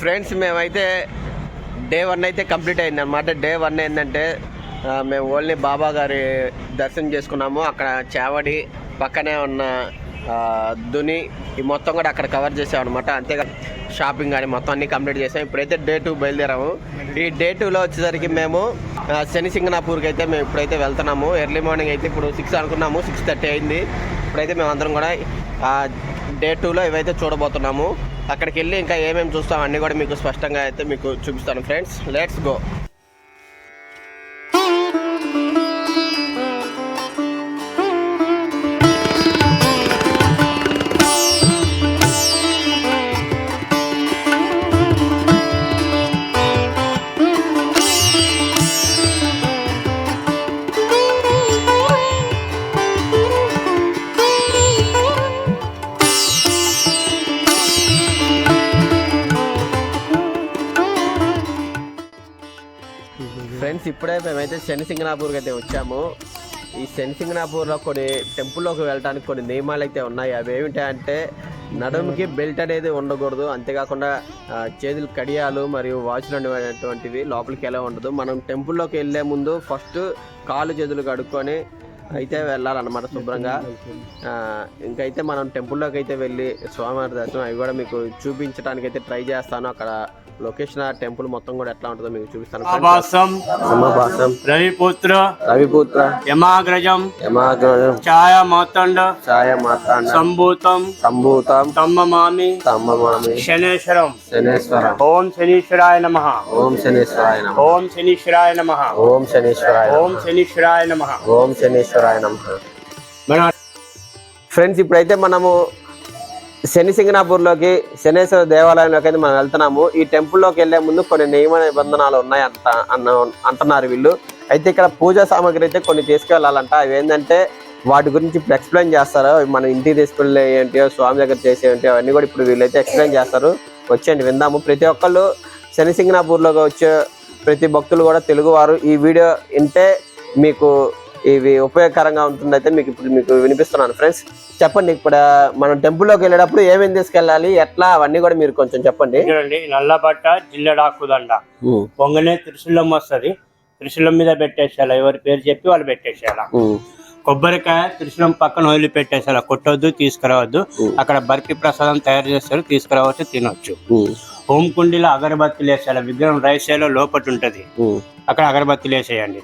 Friends మేమైతే day one అయితే complete అయింది అనమాట డే వన్ ఏంటంటే మేము ఓన్లీ బాబా గారి దర్శనం చేసుకున్నాము. అక్కడ చావడి పక్కనే ఉన్న దుని ఈ మొత్తం కూడా అక్కడ కవర్ చేసాం అనమాట అంతేగా షాపింగ్ కానీ మొత్తం అన్ని కంప్లీట్ చేసాం. ఇప్పుడైతే డే టూ బయలుదేరాము. ఈ డే టూలో వచ్చేసరికి మేము శని సింగనాపూర్కి అయితే మేము ఇప్పుడైతే వెళ్తున్నాము. ఎర్లీ మార్నింగ్ అయితే ఇప్పుడు సిక్స్ అనుకున్నాము. సిక్స్ థర్టీ అయింది. ఇప్పుడైతే మేము అందరం కూడా డే టూలో ఇవైతే చూడబోతున్నాము. అక్కడికి వెళ్ళి ఇంకా ఏమేమి చూస్తాం అన్నీ కూడా మీకు స్పష్టంగా అయితే మీకు చూపిస్తాను. ఫ్రెండ్స్ లెట్స్ గో ఫ్రెండ్స్ ఇప్పుడే మేమైతే శని సింగనాపూర్కి అయితే వచ్చాము. ఈ శని సింగనాపూర్లో కొన్ని టెంపుల్లోకి వెళ్ళడానికి కొన్ని నియమాలు అయితే ఉన్నాయి. అవి ఏమిటంటే నడుముకి బెల్ట్ అనేది ఉండకూడదు. అంతేకాకుండా చేతులు కడియాలు మరియు వాచ్లు అనేటువంటివి లోపలికి ఎలా ఉండదు. మనం టెంపుల్లోకి వెళ్ళే ముందు ఫస్ట్ కాలు చేతులు కడుక్కొని అయితే వెళ్ళాలన్నమాట శుభ్రంగా. ఇంకైతే మనం టెంపుల్లోకి అయితే వెళ్ళి స్వామివారి దర్శనం అవి కూడా మీకు చూపించడానికి అయితే ట్రై చేస్తాను. అక్కడ లొకేషన్ ఆ టెంపుల్ మొత్తం కూడా ఎట్లా ఉంటుందో మీకు చూపిస్తాను. రవిపుత్ర. రవిపుత్ర. యమాగ్రజం. యమాగ్రజం. ఛాయ మార్తండ ఛాయ మాతాండ సంభూతం. సంభూతం. తమ్మమామి. తమ్మమామి. శనేశ్వరం. శనేశ్వరం. ఓం శనీశ్వరాయ నమ. ఓం శనీశ్వరాయ నమ. ఓం శనీశ్వరాయ నమ. ఓం శనీశ్వరాయ. ఓం శనీశ్వరాయ నమ. ఓం శనీశ్వరాయ నమ ఫ్రెండ్స్ ఇప్పుడైతే మనము శని సింగనాపూర్లోకి శనేశ్వర దేవాలయంలోకి అయితే మనం వెళ్తున్నాము. ఈ టెంపుల్లోకి వెళ్ళే ముందు కొన్ని నియమ నిబంధనలు ఉన్నాయి అంట అన్న అంటున్నారు వీళ్ళు. అయితే ఇక్కడ పూజా సామాగ్రి అయితే కొన్ని తీసుకెళ్ళాలంట అవి ఏంటంటే వాటి గురించి ఇప్పుడు ఎక్స్ప్లెయిన్ చేస్తారు మనం మన ఇంటికి తీసుకెళ్ళే ఏంటియో స్వామి దగ్గర చేసే ఏంటియో అవన్నీ కూడా ఇప్పుడు వీళ్ళైతే ఎక్స్ప్లెయిన్ చేస్తారు. వచ్చేయండి విందాము. ప్రతి ఒక్కళ్ళు శని సింగనాపూర్లోకి వచ్చే ప్రతి భక్తులు కూడా తెలుగువారు ఈ వీడియో వింటే మీకు ఇవి ఉపయోగకరంగా ఉంటుందైతే మీకు ఇప్పుడు మీకు వినిపిస్తున్నాను. ఫ్రెండ్స్ చెప్పండి ఇప్పుడు మనం టెంపుల్లోకి వెళ్ళేటప్పుడు ఏమేమి తీసుకెళ్ళాలి? ఎట్లా? అవన్నీ కూడా మీరు కొంచెం చెప్పండి. చూడండి నల్ల బట్ట జిల్లెడాకు దండ పొంగనే త్రిశూలం వస్తుంది. త్రిశూలం మీద పెట్టేసేయాలి? ఎవరి పేరు చెప్పి వాళ్ళు పెట్టేసేయాలి? కొబ్బరికాయ త్రిశూలం పక్కన వదిలి పెట్టేసేయాలి కొట్టొద్దు తీసుకురావద్దు. అక్కడ బర్ఫీ ప్రసాదం తయారు చేస్తారు తీసుకురావచ్చు తినొచ్చు. హోమ్ కుండీలో అగరబత్తులు వేసేయాలి? విగ్రహం రైస్ లోపట ఉంటది అక్కడ అగరబత్తులు వేసేయండి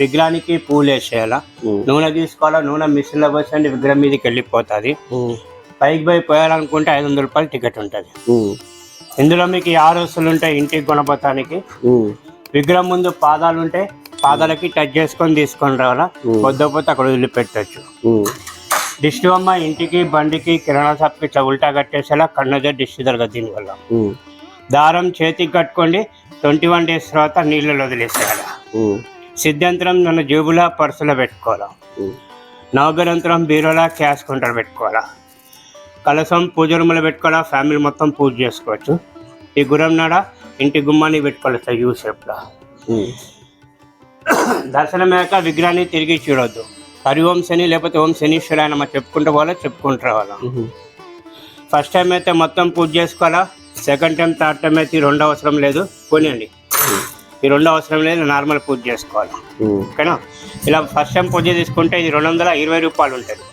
విగ్రహానికి పూలు వేసేయాలా నూనె తీసుకోవాలా? నూనె మిషన్లో పోసండి విగ్రహం మీదకి వెళ్ళిపోతుంది. పైకి పోయి పోయాలనుకుంటే ఐదు వందల రూపాయలు టికెట్ ఉంటుంది. ఇందులో మీకు ఆరు వస్తువులు ఉంటాయి ఇంటికి కొనపోతానికి విగ్రహం ముందు పాదాలు ఉంటాయి పాదాలకి టచ్ చేసుకొని తీసుకొని రావాలా? వద్దపోతే అక్కడ వదిలిపెట్టచ్చు. దిష్టి బొమ్మ ఇంటికి బండికి కిరాణా షాప్కి ఇట్లా ఉల్టా కట్టేసేలా కన్నజ దిష్టి జరగదు దీనివల్ల. దారం చేతికి కట్టుకోండి ట్వంటీ వన్ డేస్ తర్వాత నీళ్ళలో వదిలేసేయాలి. సిద్ధాంతరం మన జేబులో పర్సులో పెట్టుకోవాలా? నవగ్రంథం బీరోలా క్యాష్ కౌంటర్ పెట్టుకోవాలా? కలసం పూజ రూమ్లో పెట్టుకోవాలా? ఫ్యామిలీ మొత్తం పూజ చేసుకోవచ్చు. ఈ గురం నాడ? ఇంటి గుమ్మాన్ని పెట్టుకోవాలి ఇట్లా యూ షేప్లో దర్శనమయ్యాక విగ్రహాన్ని తిరిగి చూడొద్దు. హరి ఓం శని లేకపోతే ఓం శనీశ్వర అని మనం చెప్పుకుంటూ పోవాలా? చెప్పుకుంటూ రావాలా? ఫస్ట్ టైం అయితే మొత్తం పూజ చేసుకోవాలా? సెకండ్ టైం థర్డ్ టైం అయితే రెండు అవసరం లేదు. పోనీయండి. ఈ రెండు అవసరం లేదు నార్మల్ పూజ చేసుకోవాలి. ఓకేనా? ఇలా ఫస్ట్ టైం పూజ తీసుకుంటే ఇది రెండు వందల ఇరవై రూపాయలు ఉంటుంది.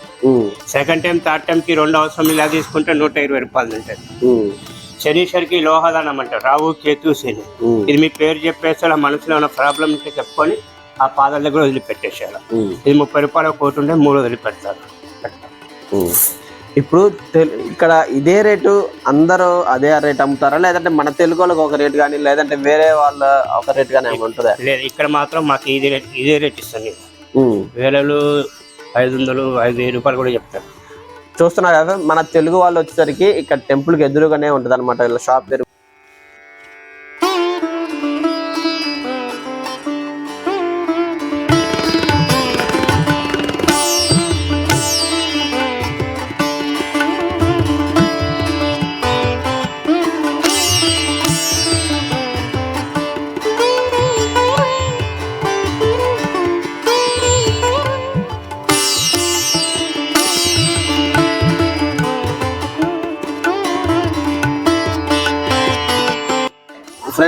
సెకండ్ టైం థర్డ్ టైంకి రెండు అవసరం ఇలా తీసుకుంటే నూట ఇరవై రూపాయలు ఉంటుంది. శనీశ్వరికి లోహదానం అంటారు. రావు కేతు శని. ఇది మీ పేరు చెప్పేసి అలా మనసులో ఉన్న ప్రాబ్లం ఉంటే చెప్పుకొని ఆ పాదాల దగ్గర వదిలిపెట్టేసేయాలి. ఇది ముప్పై రూపాయల కోటి ఉంటే మూడు వదిలిపెడతారు. ఇప్పుడు ఇక్కడ ఇదే రేటు అందరూ అదే రేట్ అమ్ముతారా? లేదంటే మన తెలుగు వాళ్ళకి ఒక రేట్ కానీ లేదంటే వేరే వాళ్ళ ఒక రేట్ కానీ ఏమి ఉంటుందా? లేదు ఇక్కడ మాత్రం మాకు ఇది రేట్ ఇదే రేట్ ఇస్తాను నేను వేలలు ఐదు వందలు ఐదు వెయ్యి రూపాయలు కూడా చెప్తారు. చూస్తున్నారు కదా మన తెలుగు వాళ్ళు వచ్చేసరికి ఇక్కడ టెంపుల్కి ఎదురుగానే ఉంటుంది అనమాట షాప్ పేరు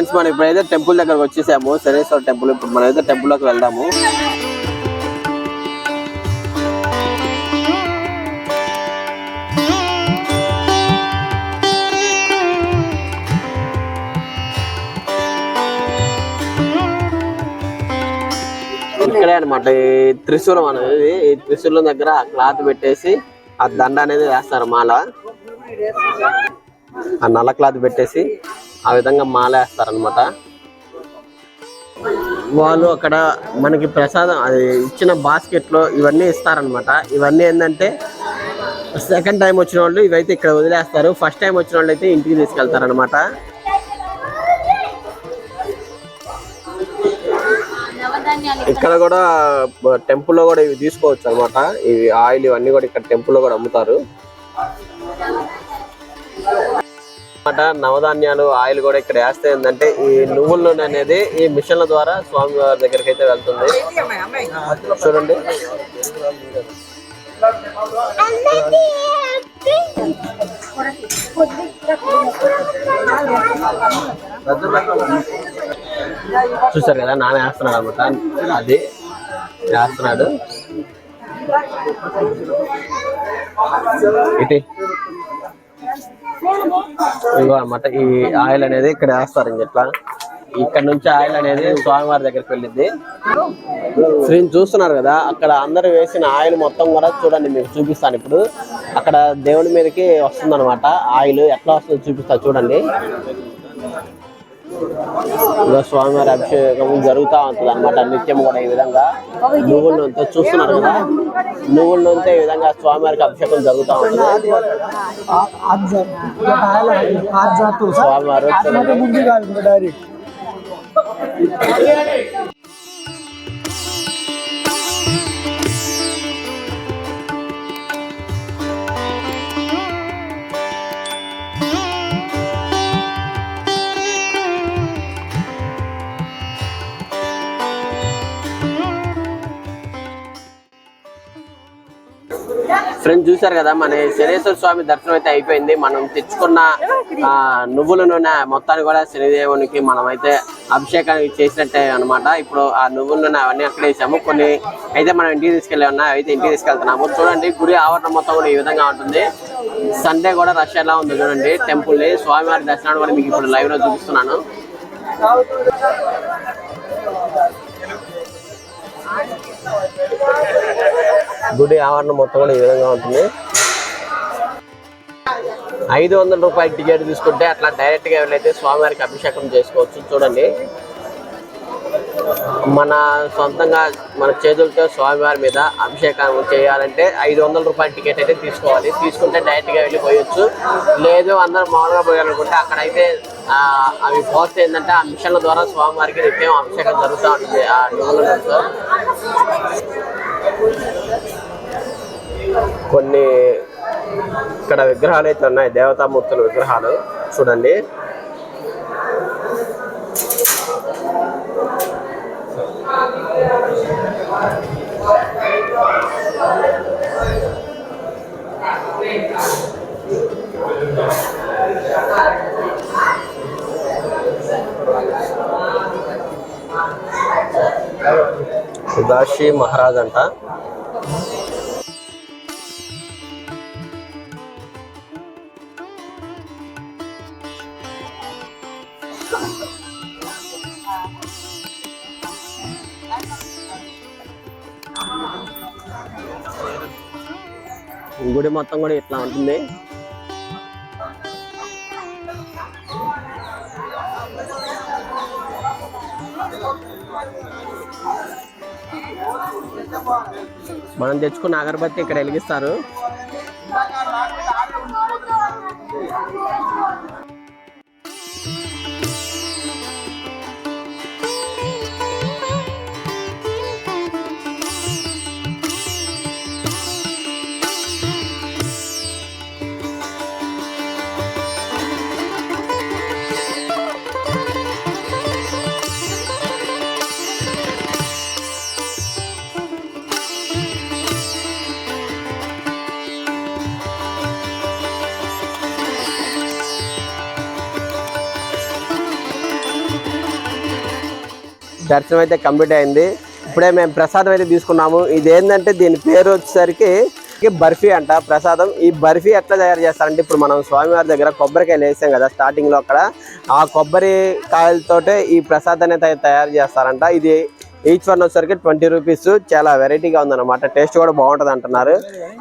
ఫ్రెండ్స్ మనం ఇప్పుడైతే టెంపుల్ దగ్గరకు వచ్చేసాము సరేశ్వర టెంపుల్ ఇప్పుడు మనం అయితే వెళ్దాము. ఇక్కడే అనమాట ఈ త్రిశూలం అనేది ఈ త్రిశూలం దగ్గర క్లాత్ పెట్టేసి ఆ దండ అనేది వేస్తారు మాల. ఆ నల్ల క్లాత్ పెట్టేసి ఆ విధంగా మాలేస్తారనమాట వాళ్ళు అక్కడ మనకి ప్రసాదం అది ఇచ్చిన బాస్కెట్లో ఇవన్నీ ఇస్తారనమాట ఇవన్నీ ఏంటంటే సెకండ్ టైం వచ్చిన వాళ్ళు ఇవైతే ఇక్కడ వదిలేస్తారు. ఫస్ట్ టైం వచ్చిన వాళ్ళు అయితే ఇంటికి తీసుకెళ్తారనమాట ఇక్కడ కూడా టెంపుల్లో కూడా ఇవి తీసుకోవచ్చు అనమాట ఇవి ఆయిల్ ఇవన్నీ కూడా ఇక్కడ టెంపుల్లో కూడా అమ్ముతారు. మాట నవధాన్యాలు ఆయిల్ కూడా ఇక్కడ వేస్తే ఏంటంటే ఈ నువ్వుల నూనె అనేది ఈ మిషన్ల ద్వారా స్వామి వారి దగ్గరికి అయితే వెళ్తుంది. చూడండి. చూసారు కదా నాన్న వేస్తున్నాడు అనమాట అది వేస్తున్నాడు. ఇటీ. ఇదిగో అనమాట ఈ ఆయిల్ అనేది ఇక్కడ వేస్తారు ఇట్లా. ఇక్కడ నుంచి ఆయిల్ అనేది స్వామివారి దగ్గరికి వెళ్ళింది స్క్రీన్ చూస్తున్నారు కదా అక్కడ అందరూ వేసిన ఆయిల్ మొత్తం కూడా చూడండి మీకు చూపిస్తాను ఇప్పుడు. అక్కడ దేవుడి మీదకి వస్తుంది అనమాట ఆయిల్ ఎట్లా వస్తుందో చూపిస్తా చూడండి. ఇలా స్వామివారి అభిషేకం జరుగుతూ ఉంటుంది అనమాట నిత్యం కూడా ఈ విధంగా నువ్వుల నూనెతో చూస్తున్నారు కదా? నువ్వుల నూనెతో ఈ విధంగా స్వామివారికి అభిషేకం జరుగుతూ ఉంటుంది. స్వామివారు ఫ్రెండ్స్ చూసారు కదా మన శనేశ్వర స్వామి దర్శనం అయితే అయిపోయింది. మనం తెచ్చుకున్న ఆ నువ్వుల నూనె మొత్తాన్ని కూడా శనిదేవునికి మనం అయితే అభిషేకానికి చేసినట్టే అనమాట ఇప్పుడు ఆ నువ్వుల నూనె అవన్నీ అక్కడ వేసాము. కొన్ని అయితే మనం ఇంటికి తీసుకెళ్ళి ఉన్నాయి అయితే ఇంటికి తీసుకెళ్తున్నాము. చూడండి గుడి ఆవరణం మొత్తం కూడా ఈ విధంగా ఉంటుంది. సండే కూడా రష్ ఎలా ఉంది చూడండి. టెంపుల్ స్వామివారి దర్శనాన్ని కూడా మీకు ఇప్పుడు లైవ్లో చూపిస్తున్నాను. గుడి ఆవరణం మొత్తం కూడా ఈ విధంగా ఉంటుంది. ఐదు వందల రూపాయల టికెట్ తీసుకుంటే అట్లా డైరెక్ట్గా వెళ్ళైతే స్వామివారికి అభిషేకం చేసుకోవచ్చు చూడండి. మన సొంతంగా మన చేతులతో స్వామివారి మీద అభిషేకం చేయాలంటే ఐదు వందల రూపాయల టికెట్ అయితే తీసుకోవాలి. తీసుకుంటే డైరెక్ట్గా వెళ్ళి పోయొచ్చు లేదు అందరూ మామూలుగా పోయాలనుకుంటే అక్కడైతే అవి పోస్తే ఏంటంటే ఆ మిషన్ల ద్వారా స్వామివారికి నిత్యం అభిషేకం జరుగుతూ ఉంటుంది. ఆ నువ్వుల కొన్ని ఇక్కడ విగ్రహాలు అయితే ఉన్నాయి. దేవతామూర్తుల విగ్రహాలు. చూడండి. సుదాషి మహారాజ్ అంట. గుడి మొత్తం కూడా ఇట్లా ఉంటుంది. మనం తెచ్చుకున్న అగరబత్తి ఇక్కడ వెలిగిస్తారు. దర్శనం అయితే కంప్లీట్ అయింది. ఇప్పుడే మేము ప్రసాదం అయితే తీసుకున్నాము. ఇది ఏంటంటే దీని పేరు వచ్చేసరికి బర్ఫీ అంట ప్రసాదం. ఈ బర్ఫీ ఎట్లా తయారు చేస్తారంటే ఇప్పుడు మనం స్వామివారి దగ్గర కొబ్బరికాయలు వేసాం కదా స్టార్టింగ్లో అక్కడ. ఆ కొబ్బరి కాయలతోటే ఈ ప్రసాదాన్ని తయారు చేస్తారంట. ఇది ఈచ్ వన్ వచ్చేసరికి ట్వంటీ రూపీస్ చాలా వెరైటీగా ఉందన్నమాట. టేస్ట్ కూడా బాగుంటుంది అంటున్నారు.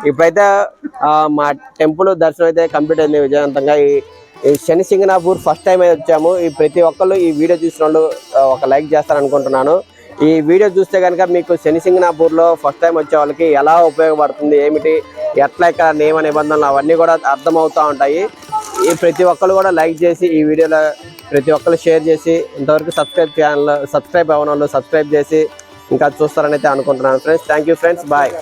ఇప్పుడైతే మా టెంపుల్ దర్శనం అయితే కంప్లీట్ అయింది విజయవంతంగా. ఈ శని సింగనాపూర్ ఫస్ట్ టైం అయితే వచ్చాము. ఈ ప్రతి ఒక్కళ్ళు ఈ వీడియో చూసిన వాళ్ళు ఒక లైక్ చేస్తారనుకుంటున్నాను. ఈ వీడియో చూస్తే కనుక మీకు శని సింగనాపూర్లో ఫస్ట్ టైం వచ్చే వాళ్ళకి ఎలా ఉపయోగపడుతుంది ఏమిటి ఎట్లా ఇక్కడ నియమ నిబంధనలు అవన్నీ కూడా అర్థమవుతూ ఉంటాయి. ఈ ప్రతి ఒక్కరు కూడా లైక్ చేసి ఈ వీడియోలో ప్రతి ఒక్కరు షేర్ చేసి ఇంతవరకు సబ్స్క్రైబ్ ఛానల్ సబ్స్క్రైబ్ అవ్వని వాళ్ళు సబ్స్క్రైబ్ చేసి ఇంకా చూస్తారని అయితే అనుకుంటున్నాను. Friends thank you friends bye